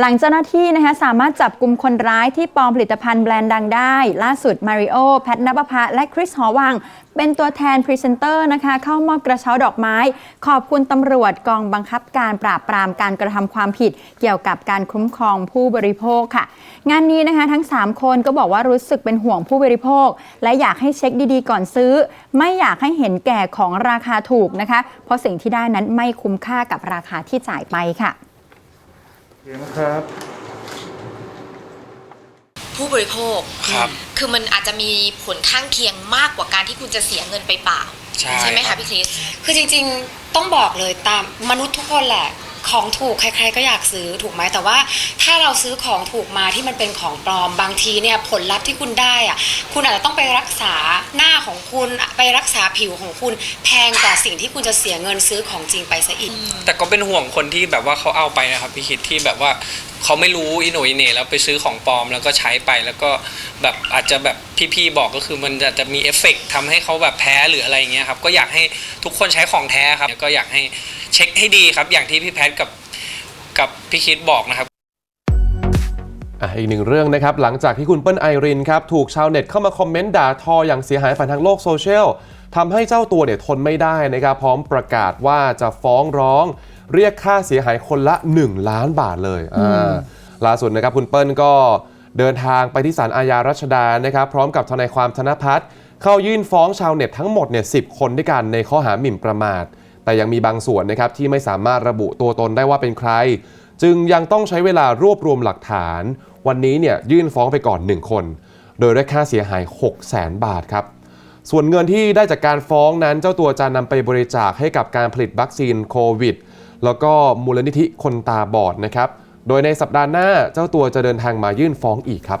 หลังเจ้าหน้าที่นะคะสามารถจับกลุ่มคนร้ายที่ปลอมผลิตภัณฑ์แบรนด์ดังได้ ล่าสุดมาริโอแพทนปภาและคริสหอวัง เป็นตัวแทนพรีเซนเตอร์นะคะเข้ามอบกระเช้าดอกไม้ ขอบคุณตำรวจกองบังคับการปราบปรามการกระทำความผิด เกี่ยวกับการคุ้มครองผู้บริโภคค่ะ งานนี้นะคะทั้ง 3 คนก็บอกว่ารู้สึกเป็นห่วงผู้บริโภค และอยากให้เช็คดีๆ ก่อนซื้อ ไม่อยากให้เห็นแก่ของราคาถูกนะคะ เพราะสิ่งที่ได้นั้นไม่คุ้มค่ากับราคาที่จ่ายไปค่ะ เดี๋ยวนะครับ ผู้บริโภคครับคือมันอาจจะมีผลข้างเคียงมากกว่าการที่คุณจะเสียเงินไปเปล่า ใช่ไหมคะพี่คริส คือจริงๆ ต้องบอกเลยตามมนุษย์ทุกคนแหละ ของถูกใครๆก็อยากซื้อถูกไหมแต่ว่า ถ้าเราซื้อของถูกมาที่มันเป็นของปลอมบางทีเนี่ยผลลัพธ์ที่คุณได้อะคุณอาจจะต้องไปรักษาหน้าของคุณไปรักษาผิวของคุณแพงกว่าสิ่งที่คุณจะเสียเงินซื้อของจริงไปซะอีก แต่ก็เป็นห่วงคนที่แบบว่าเขาเอาไปนะครับพี่คิดที่แบบว่าเขาไม่รู้อิโหนอิเหน่แล้วไปซื้อของปลอมแล้วก็ใช้ไปแล้วก็แบบอาจจะแบบพี่ๆบอกก็คือมันจะจะมีเอฟเฟกต์ทำให้เขาแบบแพ้หรืออะไรอย่างเงี้ยครับก็อยากให้ทุกคนใช้ของแท้ครับก็อยากให้ เช็คให้ดีครับ อย่างที่พี่แพทกับกับพี่คิดบอกนะครับอะอีกหนึ่งเรื่องนะครับ หลังจากที่คุณเปิ้ลไอรินครับถูกชาวเน็ตเข้ามาคอมเมนต์ด่าทออย่างเสียหายผ่านทางโลกโซเชียลทำให้เจ้าตัวเนี่ยทนไม่ได้นะครับ พร้อมประกาศว่าจะฟ้องร้อง เรียกค่าเสียหายคนละ 1 ล้านบาทเลยอ่าล่าสุดนะครับคุณเปิ้ลก็เดินทางไปที่ศาลอาญารัชดานะครับ พร้อมกับทนายความธนพัฒน์เข้ายื่นฟ้องชาวเน็ตทั้งหมดเนี่ยสิคนด้วยกันในข้อหาหมิ่นประมาท แต่ยังมีบางส่วนนะครับที่ไม่สามารถระบุตัวตนได้ว่าเป็นใคร จึงยังต้องใช้เวลารวบรวมหลักฐาน วันนี้เนี่ยยื่นฟ้องไปก่อน 1 คน โดยได้ค่าเสียหาย 6 0แสนบาทครับส่วนเงินที่ได้จากการฟ้องนั้นเจ้าตัวจะนำไปบริจาคให้กับการผลิตวัคซีนโควิด แล้วก็มูลนิธิคนตาบอดนะครับ โดยในสัปดาห์หน้าเจ้าตัวจะเดินทางมายื่นฟ้องอีกครับ